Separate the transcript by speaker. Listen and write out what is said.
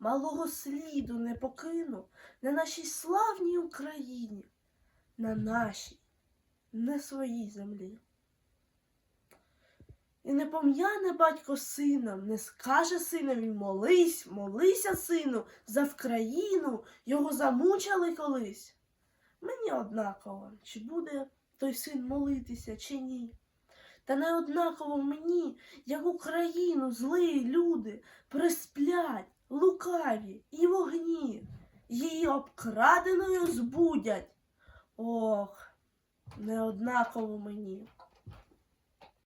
Speaker 1: малого сліду не покину на нашій славній Україні, на нашій, не своїй землі. І не пом'яне батько сином, не скаже синові молись, молися, сину, за Вкраїну, його замучили колись. Мені однаково, чи буде той син молитися, чи ні. Та не однаково мені, як Україну злі люди присплять, лукаві і вогні, її обкраденою збудять. Ох, не однаково мені.